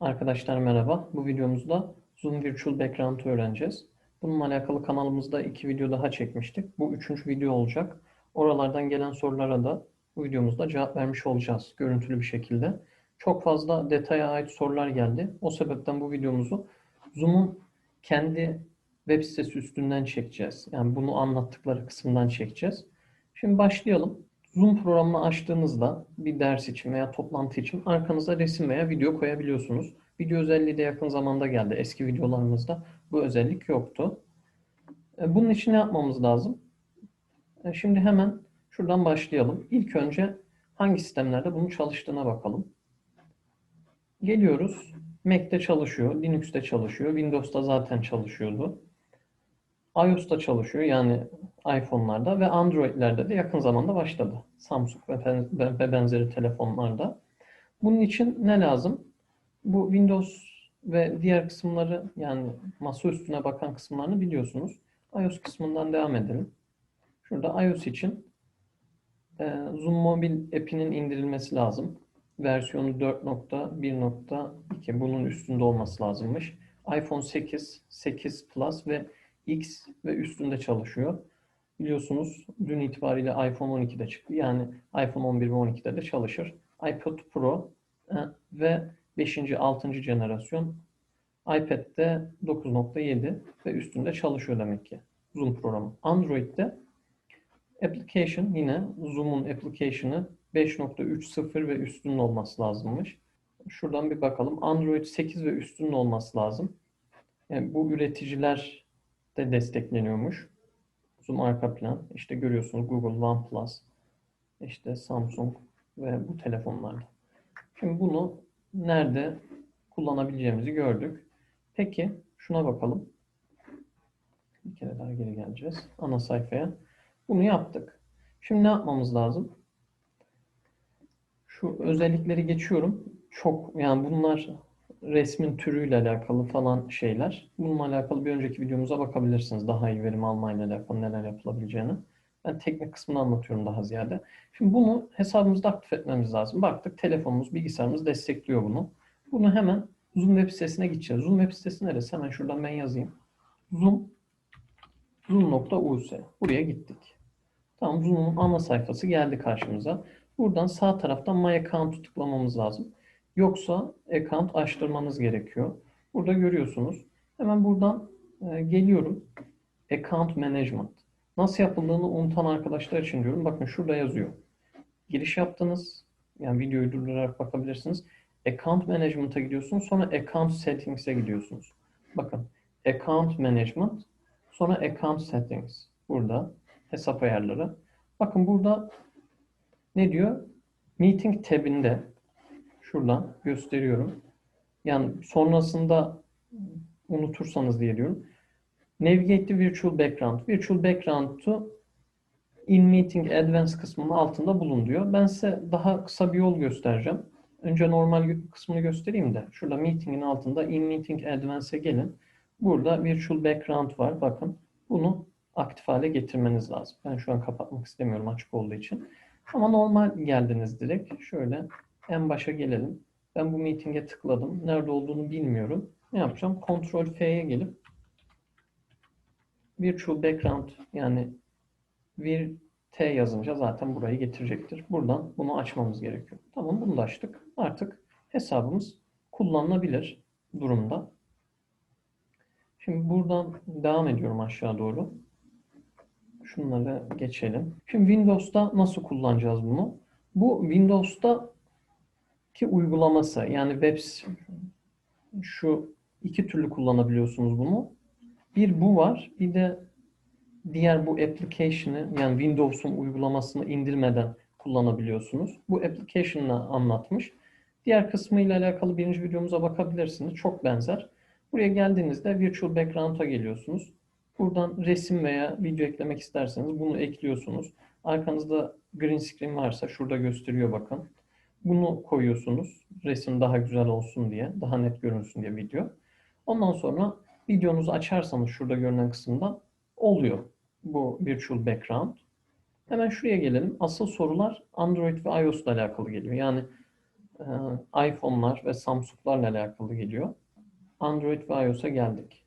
Arkadaşlar merhaba. Bu videomuzda Zoom Virtual Background'ı öğreneceğiz. Bununla alakalı kanalımızda iki video daha çekmiştik. Bu üçüncü video olacak. Oralardan gelen sorulara da bu videomuzda cevap vermiş olacağız görüntülü bir şekilde. Çok fazla detaya ait sorular geldi. O sebepten bu videomuzu Zoom'un kendi web sitesi üstünden çekeceğiz. Yani bunu anlattıkları kısımdan çekeceğiz. Şimdi başlayalım. Zoom programını açtığınızda bir ders için veya toplantı için arkanıza resim veya video koyabiliyorsunuz. Video özelliği de yakın zamanda geldi. Eski videolarımızda bu özellik yoktu. E, Bunun için ne yapmamız lazım? E, Şimdi hemen şuradan başlayalım. İlk önce hangi sistemlerde bunun çalıştığına bakalım. Geliyoruz. Mac'te çalışıyor, Linux'te çalışıyor, Windows'ta zaten çalışıyordu. iOS'ta çalışıyor yani iPhone'larda ve Android'lerde de yakın zamanda başladı. Samsung ve ben- ve benzeri telefonlarda. Bunun için ne lazım? Bu Windows ve diğer kısımları yani masa üstüne bakan kısımlarını biliyorsunuz. iOS kısmından devam edelim. Şurada iOS için e, Zoom Mobile app'inin indirilmesi lazım. Versiyonu 4.1.2 bunun üstünde olması lazımmış. iPhone 8, 8 Plus ve X ve üstünde çalışıyor. Biliyorsunuz dün itibariyle iPhone 12'de çıktı. Yani iPhone 11 ve 12'de de çalışır. iPad Pro e, ve 5. 6. jenerasyon iPad'de 9.7 ve üstünde çalışıyor demek ki Zoom programı. Android'de application yine Zoom'un application'ı 5.3.0 ve üstünün olması lazımmış. Şuradan bir bakalım. Android 8 ve üstünün olması lazım. Yani bu üreticiler de destekleniyormuş. Zoom arka plan. İşte görüyorsunuz Google OnePlus, işte Samsung ve bu telefonlarda. Şimdi bunu nerede kullanabileceğimizi gördük. Peki şuna bakalım. Bir kere daha geri geleceğiz. Ana sayfaya. Bunu yaptık. Şimdi ne yapmamız lazım? Şu özellikleri geçiyorum. Çok yani bunlar resmin türüyle alakalı falan şeyler. Bununla alakalı bir önceki videomuza bakabilirsiniz. Daha iyi verim almayla alakalı neler yapılabileceğini. Ben teknik kısmını anlatıyorum daha ziyade. Şimdi bunu hesabımızda aktif etmemiz lazım. Baktık telefonumuz, bilgisayarımız destekliyor bunu. Bunu hemen Zoom web sitesine gideceğiz. Zoom web sitesi neresi? Hemen şuradan ben yazayım. Zoom zoom.us. Buraya gittik. Tamam Zoom'un ana sayfası geldi karşımıza. Buradan sağ taraftan My Account'u tıklamamız lazım. Yoksa account açtırmanız gerekiyor. Burada görüyorsunuz. Hemen buradan e, geliyorum. Account Management. Nasıl yapıldığını unutan arkadaşlar için diyorum. Bakın şurada yazıyor. Giriş yaptınız. Yani videoyu durdurarak bakabilirsiniz. Account Management'a gidiyorsunuz. Sonra Account Settings'e gidiyorsunuz. Bakın Account Management sonra Account Settings. Burada hesap ayarları. Bakın burada ne diyor? Meeting tabinde şuradan gösteriyorum. Yani sonrasında unutursanız diye diyorum. Navigate Virtual Background. Virtual Background'u In Meeting Advanced kısmının altında bulun diyor. Ben size daha kısa bir yol göstereceğim. Önce normal kısmını göstereyim de. Şurada Meeting'in altında In Meeting Advance'e gelin. Burada Virtual Background var. Bakın bunu aktif hale getirmeniz lazım. Ben şu an kapatmak istemiyorum açık olduğu için. Ama normal geldiniz direkt. Şöyle en başa gelelim. Ben bu meeting'e tıkladım. Nerede olduğunu bilmiyorum. Ne yapacağım? Ctrl F'ye gelip Virtual Background yani vir T yazınca zaten burayı getirecektir. Buradan bunu açmamız gerekiyor. Tamam bunu da açtık. Artık hesabımız kullanılabilir durumda. Şimdi buradan devam ediyorum aşağı doğru. Şunları geçelim. Şimdi Windows'ta nasıl kullanacağız bunu? Bu Windows'ta ki uygulaması yani web şu iki türlü kullanabiliyorsunuz bunu. Bir bu var. Bir de diğer bu application'ı yani Windows'un uygulamasını indirmeden kullanabiliyorsunuz. Bu application'ı anlatmış. Diğer kısmıyla alakalı birinci videomuza bakabilirsiniz. Çok benzer. Buraya geldiğinizde Virtual Background'a geliyorsunuz. Buradan resim veya video eklemek isterseniz bunu ekliyorsunuz. Arkanızda green screen varsa şurada gösteriyor bakın. Bunu koyuyorsunuz. Resim daha güzel olsun diye, daha net görünsün diye video. Ondan sonra videonuzu açarsanız şurada görünen kısımda oluyor bu virtual background. Hemen şuraya gelelim. Asıl sorular Android ve iOS ile alakalı geliyor. Yani e, iPhone'lar ve Samsung'larla alakalı geliyor. Android ve iOS'a geldik.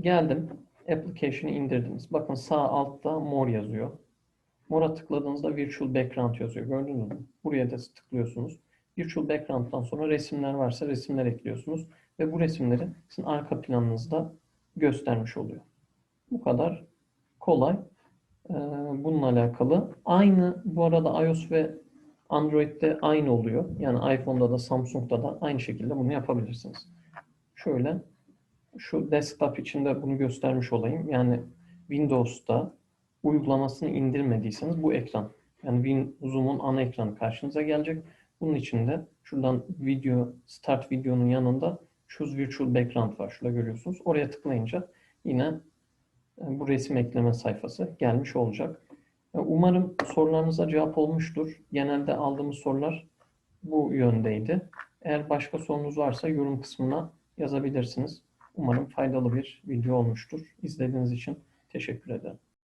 Geldim. Application'ı indirdiniz. Bakın sağ altta mor yazıyor. Mora tıkladığınızda Virtual Background yazıyor. Gördünüz mü? Buraya da tıklıyorsunuz. Virtual Background'dan sonra resimler varsa resimler ekliyorsunuz. Ve bu resimleri sizin arka planınızda göstermiş oluyor. Bu kadar kolay. Ee, bununla alakalı. Aynı bu arada iOS ve Android'de aynı oluyor. Yani iPhone'da da Samsung'da da aynı şekilde bunu yapabilirsiniz. Şöyle şu desktop içinde bunu göstermiş olayım. Yani Windows'ta uygulamasını indirmediyseniz bu ekran. Yani Win Zoom'un ana ekranı karşınıza gelecek. Bunun içinde şuradan video, start videonun yanında Choose Virtual Background var. Şurada görüyorsunuz. Oraya tıklayınca yine e, bu resim ekleme sayfası gelmiş olacak. E, Umarım sorularınıza cevap olmuştur. Genelde aldığımız sorular bu yöndeydi. Eğer başka sorunuz varsa yorum kısmına yazabilirsiniz. Umarım faydalı bir video olmuştur. İzlediğiniz için teşekkür ederim.